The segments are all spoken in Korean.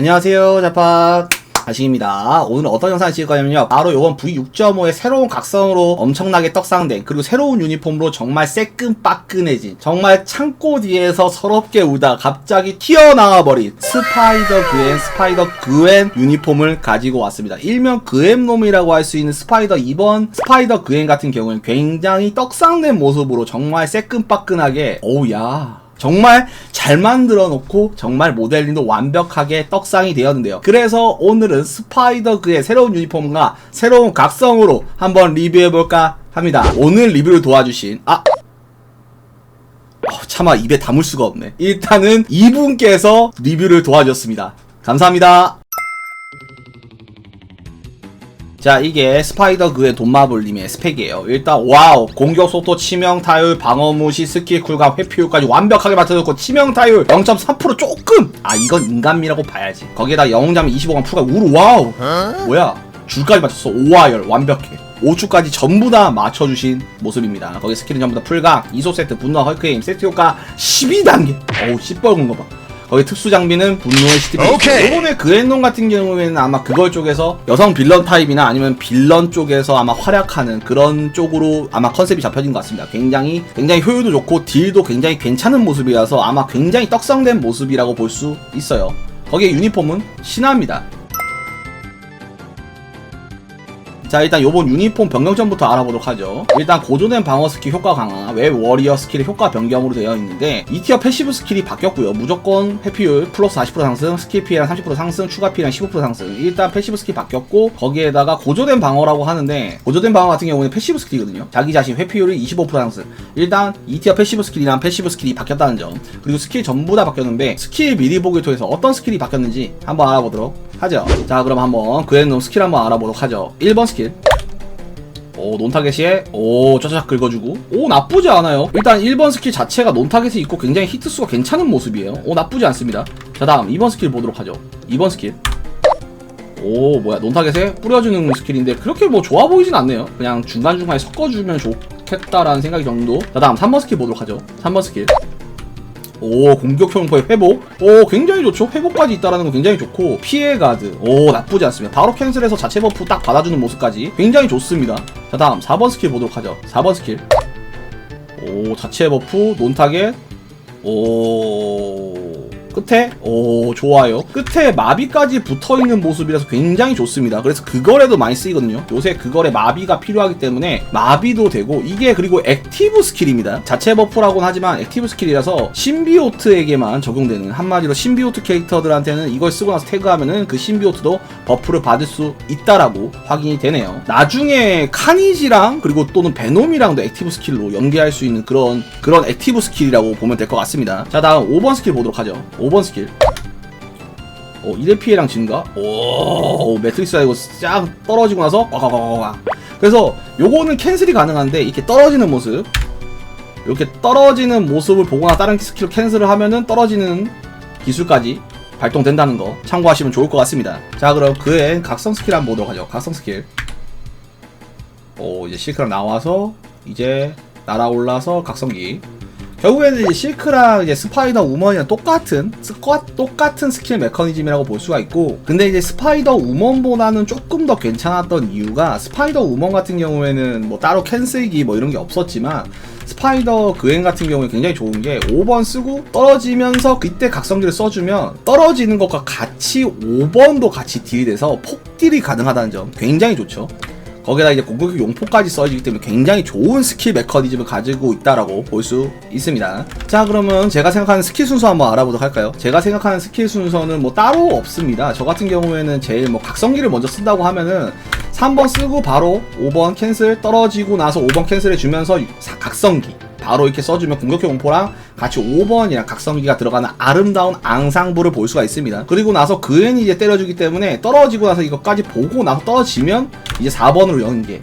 안녕하세요 자팍 자식입니다. 오늘 어떤 영상을 찍을 거냐면요. 바로 요번 V6.5의 새로운 각성으로 엄청나게 떡상된 그리고 새로운 유니폼으로 정말 새끈빠끈해진 정말 창고 뒤에서 서럽게 울다 갑자기 튀어나와 버린 스파이더 그엔 스파이더 그엔 유니폼을 가지고 왔습니다. 일명 그엠놈이라고 할 수 있는 스파이더 이번 스파이더 그엔 같은 경우는 굉장히 떡상된 모습으로 정말 새끈빠끈하게 어우야. 정말 잘 만들어 놓고 정말 모델링도 완벽하게 떡상이 되었는데요. 그래서 오늘은 스파이더 그의 새로운 유니폼과 새로운 각성으로 한번 리뷰해 볼까 합니다. 오늘 리뷰를 도와주신 아 어, 차마 입에 담을 수가 없네. 일단은 이분께서 리뷰를 도와주셨습니다. 감사합니다. 자 이게 스파이더 그의 돈마블님의 스펙이에요. 일단 와우. 공격 속도 치명 타율 방어 무시 스킬 쿨감 회피율까지 완벽하게 맞춰줬고 치명 타율 0.3% 조금! 아 이건 인간미라고 봐야지. 거기에다 영웅잠 25강 풀가 우루 와우! 뭐야? 줄까지 맞췄어. 5화열 완벽해. 5추까지 전부 다 맞춰주신 모습입니다. 거기 스킬은 전부 다 풀강, 이소 세트, 분노 헐크에임, 세트 효과 12단계. 어우, 씨뻘건 거 봐. 거기 특수 장비는 분노의 시티비. 오케이. 이번에 그앤놈 같은 경우에는 아마 그걸 쪽에서 여성 빌런 타입이나 아니면 빌런 쪽에서 아마 활약하는 그런 쪽으로 아마 컨셉이 잡혀진 것 같습니다. 굉장히 굉장히 효율도 좋고 딜도 굉장히 괜찮은 모습이라서 아마 굉장히 떡성된 모습이라고 볼 수 있어요. 거기에 유니폼은 신화입니다. 자 일단 요번 유니폼 변경점부터 알아보도록 하죠. 일단 고조된 방어 스킬 효과 강화 웹 워리어 스킬의 효과 변경으로 되어 있는데 2티어 패시브 스킬이 바뀌었고요. 무조건 회피율 플러스 40% 상승 스킬 피해량 30% 상승 추가 피해량 15% 상승. 일단 패시브 스킬 바뀌었고 거기에다가 고조된 방어라고 하는데 고조된 방어 같은 경우는 패시브 스킬이거든요. 자기 자신 회피율이 25% 상승. 일단 2티어 패시브 스킬이랑 패시브 스킬이 바뀌었다는 점. 그리고 스킬 전부 다 바뀌었는데 스킬 미리 보기를 통해서 어떤 스킬이 바뀌었는지 한번 알아보도록 하죠. 자 그럼 한번 그앤놈 스킬 한번 알아보도록 하죠. 1번 스킬. 오 논타겟에? 오 쩌자작 긁어주고. 오 나쁘지 않아요. 일단 1번 스킬 자체가 논타겟이 있고 굉장히 히트수가 괜찮은 모습이에요. 오 나쁘지 않습니다. 자 다음 2번 스킬 보도록 하죠. 2번 스킬. 오 뭐야 논타겟에 뿌려주는 스킬인데 그렇게 뭐 좋아 보이진 않네요. 그냥 중간중간에 섞어주면 좋겠다라는 생각이 정도. 자 다음 3번 스킬 보도록 하죠. 3번 스킬 오 공격 효용포의 회복. 오 굉장히 좋죠. 회복까지 있다라는 건 굉장히 좋고. 피해 가드. 오 나쁘지 않습니다. 바로 캔슬해서 자체 버프 딱 받아주는 모습까지 굉장히 좋습니다. 자 다음 4번 스킬 보도록 하죠. 4번 스킬. 오 자체 버프 논타겟. 오 끝에? 오 좋아요. 끝에 마비까지 붙어있는 모습이라서 굉장히 좋습니다. 그래서 그거에도 많이 쓰이거든요. 요새 그거에 마비가 필요하기 때문에 마비도 되고 이게 그리고 액티브 스킬입니다. 자체 버프라고는 하지만 액티브 스킬이라서 신비오트에게만 적용되는 한마디로 신비오트 캐릭터들한테는 이걸 쓰고 나서 태그하면은 그 신비오트도 버프를 받을 수 있다라고 확인이 되네요. 나중에 카니지랑 그리고 또는 베놈이랑도 액티브 스킬로 연계할 수 있는 그런 그런 액티브 스킬이라고 보면 될 것 같습니다. 자 다음 5번 스킬 보도록 하죠 5번 스킬. 오, 1의 피해량 증가. 오, 매트릭스가 이거 쫙 떨어지고 나서 꽉꽉꽉꽉. 그래서 요거는 캔슬이 가능한데 이렇게 떨어지는 모습. 이렇게 떨어지는 모습을 보거나 다른 스킬로 캔슬을 하면은 떨어지는 기술까지 발동된다는 거 참고하시면 좋을 것 같습니다. 자, 그럼 그의 각성 스킬 한번 보도록 하죠. 각성 스킬. 오, 이제 실크랑 나와서 이제 날아올라서 각성기. 결국에는 이제 실크랑 이제 스파이더 우먼이랑 똑같은 스과, 똑같은 스킬 메커니즘이라고 볼 수가 있고 근데 이제 스파이더 우먼보다는 조금 더 괜찮았던 이유가 스파이더 우먼 같은 경우에는 뭐 따로 캔슬기 뭐 이런 게 없었지만 스파이더 그엔 같은 경우에 굉장히 좋은 게 5번 쓰고 떨어지면서 그때 각성기를 써주면 떨어지는 것과 같이 5번도 같이 딜이 돼서 폭딜이 가능하다는 점 굉장히 좋죠 거기다 이제 공격 용포까지 써지기 때문에 굉장히 좋은 스킬 메커니즘을 가지고 있다라고 볼 수 있습니다. 자, 그러면 제가 생각하는 스킬 순서 한번 알아보도록 할까요? 제가 생각하는 스킬 순서는 뭐 따로 없습니다. 저 같은 경우에는 제일 뭐 각성기를 먼저 쓴다고 하면은 3번 쓰고 바로 5번 캔슬 떨어지고 나서 5번 캔슬해 주면서 각성기 바로 이렇게 써주면 공격형 공포랑 같이 5번이랑 각성기가 들어가는 아름다운 앙상블을 볼 수가 있습니다. 그리고 나서 그앤이 이제 때려주기 때문에 떨어지고 나서 이것까지 보고 나서 떨어지면 이제 4번으로 연계.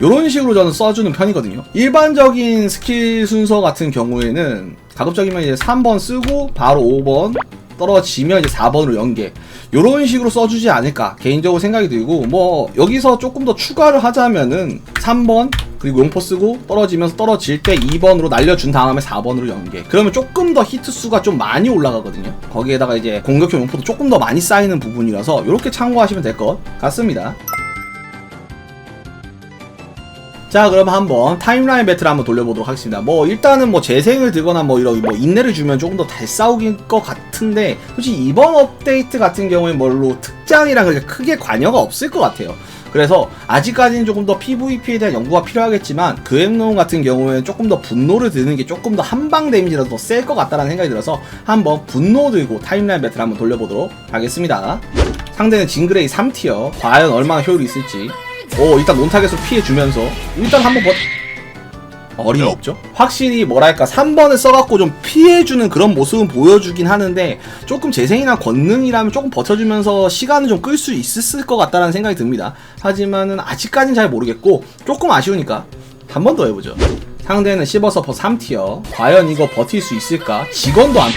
이런 식으로 저는 써주는 편이거든요. 일반적인 스킬 순서 같은 경우에는 가급적이면 이제 3번 쓰고 바로 5번 떨어지면 이제 4번으로 연계. 이런 식으로 써주지 않을까 개인적으로 생각이 들고 뭐 여기서 조금 더 추가를 하자면은 3번 그리고 용포 쓰고 떨어지면서 떨어질 때 2번으로 날려준 다음에 4번으로 연계. 그러면 조금 더 히트 수가 좀 많이 올라가거든요. 거기에다가 이제 공격형 용포도 조금 더 많이 쌓이는 부분이라서 이렇게 참고하시면 될 것 같습니다 자 그럼 한번 타임라인 배틀 한번 돌려보도록 하겠습니다. 뭐 일단은 뭐 재생을 들거나 뭐 이런 뭐 인내를 주면 조금 더 잘 싸우긴 것 같은데 솔직히 이번 업데이트 같은 경우에 뭘로 특장이랑 그렇게 크게 관여가 없을 것 같아요. 그래서 아직까지는 조금 더 PVP에 대한 연구가 필요하겠지만 그엠노 같은 경우에는 조금 더 분노를 드는 게 조금 더 한방 데미지라도 더 셀 것 같다는 생각이 들어서 한번 분노 들고 타임라인 배틀 한번 돌려보도록 하겠습니다. 상대는 징그레이 3티어. 과연 얼마나 효율이 있을지 오 일단 논타겟으로 피해주면서. 일단 한번 버 어림없죠? 확실히 뭐랄까 3번을 써갖고 좀 피해주는 그런 모습은 보여주긴 하는데 조금 재생이나 권능이라면 조금 버텨주면서 시간을 좀 끌 수 있을 것 같다는 생각이 듭니다. 하지만은 아직까지는 잘 모르겠고 조금 아쉬우니까 한 번 더 해보죠. 상대는 시버서퍼 3티어. 과연 이거 버틸 수 있을까? 직원도 안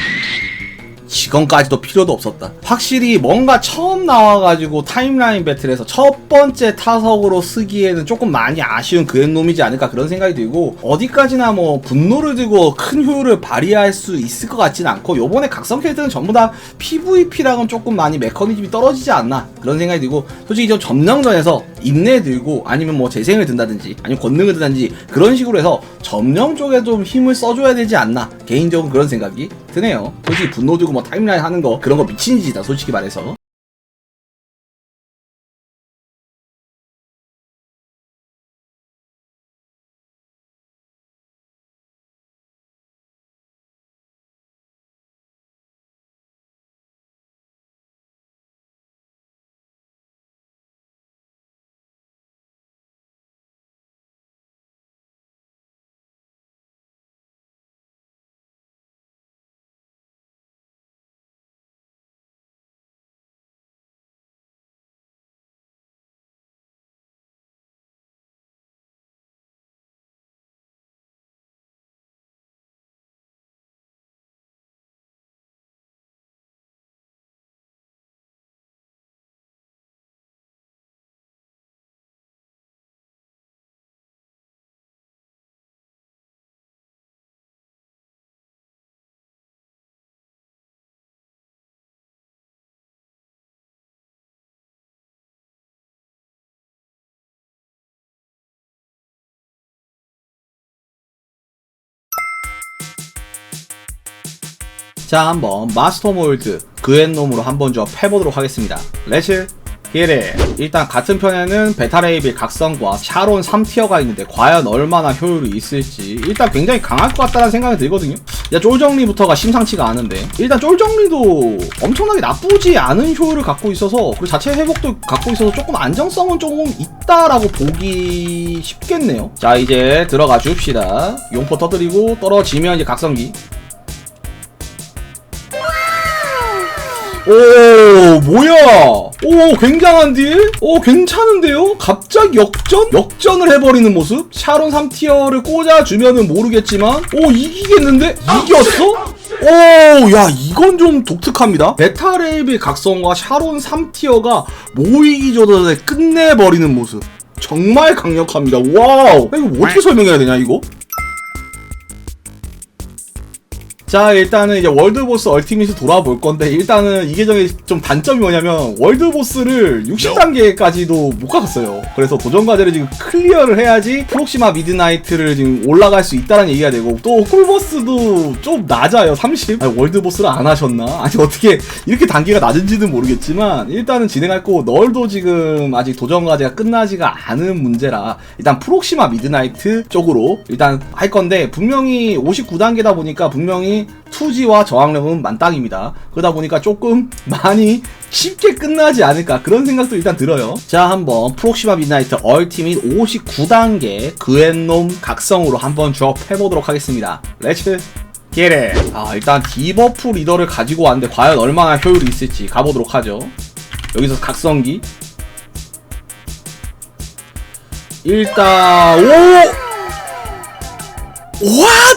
직원까지도 필요도 없었다. 확실히 뭔가 처음 나와가지고 타임라인 배틀에서 첫 번째 타석으로 쓰기에는 조금 많이 아쉬운 그앤놈이지 않을까 그런 생각이 들고 어디까지나 뭐 분노를 들고 큰 효율을 발휘할 수 있을 것 같진 않고 요번에 각성 캐릭터는 전부 다 PVP랑은 조금 많이 메커니즘이 떨어지지 않나 그런 생각이 들고 솔직히 좀 점령전에서 인내 들고 아니면 뭐 재생을 든다든지 아니면 권능을 든다든지 그런 식으로 해서 점령 쪽에 좀 힘을 써줘야 되지 않나 개인적으로 그런 생각이 드네요. 솔직히 분노 들고 뭐 타임라인 하는 거 그런 거 미친 짓이다 솔직히 말해서. 자 한번 마스터 몰드 그앤놈으로 한번 좀 해보도록 하겠습니다. 레츠 기레 일단 같은 편에는 베타레이빌 각성과 샤론 3티어가 있는데 과연 얼마나 효율이 있을지 일단 굉장히 강할 것 같다는 생각이 들거든요. 야 쫄정리부터가 심상치가 않은데 일단 쫄정리도 엄청나게 나쁘지 않은 효율을 갖고 있어서 그리고 자체 회복도 갖고 있어서 조금 안정성은 조금 있다라고 보기 쉽겠네요. 자 이제 들어가 줍시다. 용포 터뜨리고 떨어지면 이제 각성기 오 뭐야 오 굉장한 딜? 오 괜찮은데요? 갑자기 역전? 역전을 해버리는 모습? 샤론 3티어를 꽂아주면은 모르겠지만 오 이기겠는데? 이겼어? 오, 야, 이건 좀 독특합니다. 베타레이빌 각성과 샤론 3티어가 모이기 전에 끝내버리는 모습. 정말 강력합니다. 와우. 야, 이거 어떻게 설명해야 되냐, 이거? 자 일단은 이제 월드보스 얼티밋을 돌아볼 건데 일단은 이 계정의 좀 단점이 뭐냐면 월드보스를 60단계까지도 못 갔어요. 그래서 도전 과제를 지금 클리어를 해야지 프록시마 미드나이트를 지금 올라갈 수 있다는 얘기가 되고 또 꿀보스도 좀 낮아요 30 아니, 월드보스를 안 하셨나? 아니 어떻게 이렇게 단계가 낮은지는 모르겠지만 일단은 진행할 거고 널도 지금 아직 도전 과제가 끝나지가 않은 문제라 일단 프록시마 미드나이트 쪽으로 일단 할 건데 분명히 59단계다 보니까 분명히 투지와 저항력은 만땅입니다. 그러다 보니까 조금 많이 쉽게 끝나지 않을까 그런 생각도 일단 들어요. 자 한번 프록시마 미드나이트 얼티밋 59단계 그앤놈 각성으로 한번 조합해보도록 하겠습니다. 렛츠 기레 아 일단 디버프 리더를 가지고 왔는데 과연 얼마나 효율이 있을지 가보도록 하죠. 여기서 각성기 일단 오! 왓!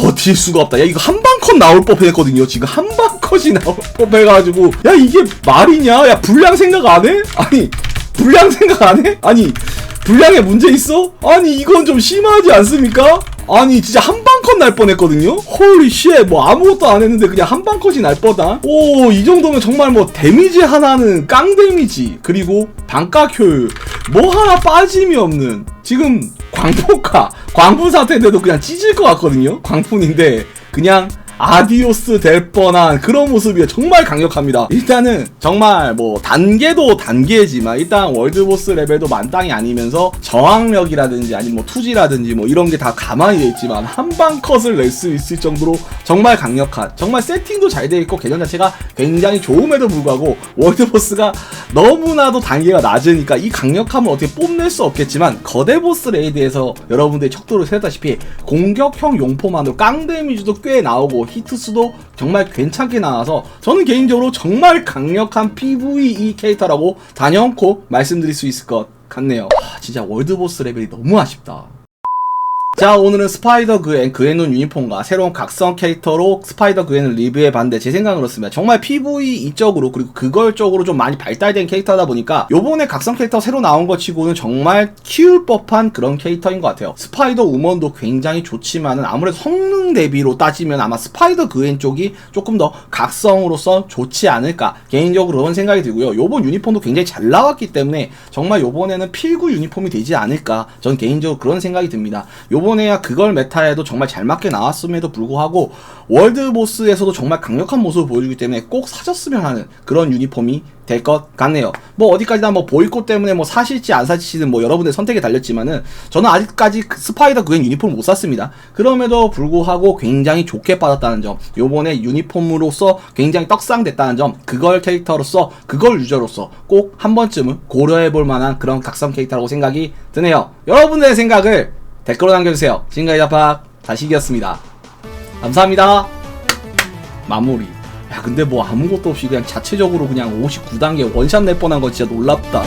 버틸 수가 없다. 야 이거 한 방 컷 나올 법했거든요. 지금 한 방 컷이 나올 법해가지고 야 이게 말이냐? 야 불량 생각 안 해? 아니 불량 생각 안 해? 아니 분량에 문제 있어? 아니 이건 좀 심하지 않습니까? 아니 진짜 한 방 컷 날 뻔했거든요? 홀리 쉣뭐 아무것도 안 했는데 그냥 한 방 컷이 날 뻔다? 오 이 정도면 정말 뭐 데미지 하나는 깡 데미지 그리고 반각 효율 뭐 하나 빠짐이 없는 지금 광폭화 광분 사태인데도 그냥 찢을 것 같거든요? 광분인데 그냥 아디오스 될 뻔한 그런 모습이 정말 강력합니다. 일단은 정말 뭐 단계도 단계지만 일단 월드보스 레벨도 만땅이 아니면서 저항력이라든지 아니면 뭐 투지라든지 뭐 이런 게 다 가만히 돼 있지만 한 방 컷을 낼 수 있을 정도로 정말 강력한 정말 세팅도 잘 돼 있고 개념 자체가 굉장히 좋음에도 불구하고 월드보스가 너무나도 단계가 낮으니까 이 강력함을 어떻게 뽐낼 수 없겠지만 거대 보스 레이드에서 여러분들이 척도를 세웠다시피 공격형 용포만으로 깡 데미지도 꽤 나오고 히트수도 정말 괜찮게 나와서 저는 개인적으로 정말 강력한 PVE 캐릭터라고 단연코 말씀드릴 수 있을 것 같네요. 하, 진짜 월드보스 레벨이 너무 아쉽다. 자 오늘은 스파이더 그앤 그앤눈 유니폼과 새로운 각성 캐릭터로 스파이더 그앤을 리뷰해 봤는데 제 생각은 그렇습니다. 정말 PV 이쪽으로 그리고 그걸 쪽으로 좀 많이 발달된 캐릭터다 보니까 요번에 각성 캐릭터 새로 나온 것 치고는 정말 키울 법한 그런 캐릭터인 것 같아요. 스파이더 우먼도 굉장히 좋지만은 아무래도 성능 대비로 따지면 아마 스파이더 그앤 쪽이 조금 더 각성으로서 좋지 않을까 개인적으로 그런 생각이 들고요. 요번 유니폼도 굉장히 잘 나왔기 때문에 정말 요번에는 필구 유니폼이 되지 않을까 전 개인적으로 그런 생각이 듭니다. 요번 에야 그걸 메타에도 정말 잘 맞게 나왔음에도 불구하고 월드보스에서도 정말 강력한 모습을 보여주기 때문에 꼭 사셨으면 하는 그런 유니폼이 될 것 같네요. 뭐 어디까지나 뭐 보이콧 때문에 뭐 사실지 안 사실지는 뭐 여러분의 선택에 달렸지만은 저는 아직까지 그 스파이더 그앤 유니폼을 못 샀습니다. 그럼에도 불구하고 굉장히 좋게 받았다는 점, 요번에 유니폼으로서 굉장히 떡상됐다는 점, 그걸 캐릭터로서 그걸 유저로서 꼭 한 번쯤은 고려해 볼 만한 그런 각성 캐릭터라고 생각이 드네요. 여러분들의 생각을 댓글로 남겨주세요. 지금까지 다팍 다시기였습니다. 감사합니다. 마무리. 야 근데 뭐 아무것도 없이 그냥 자체적으로 그냥 59단계 원샷 낼 뻔한 거 진짜 놀랍다.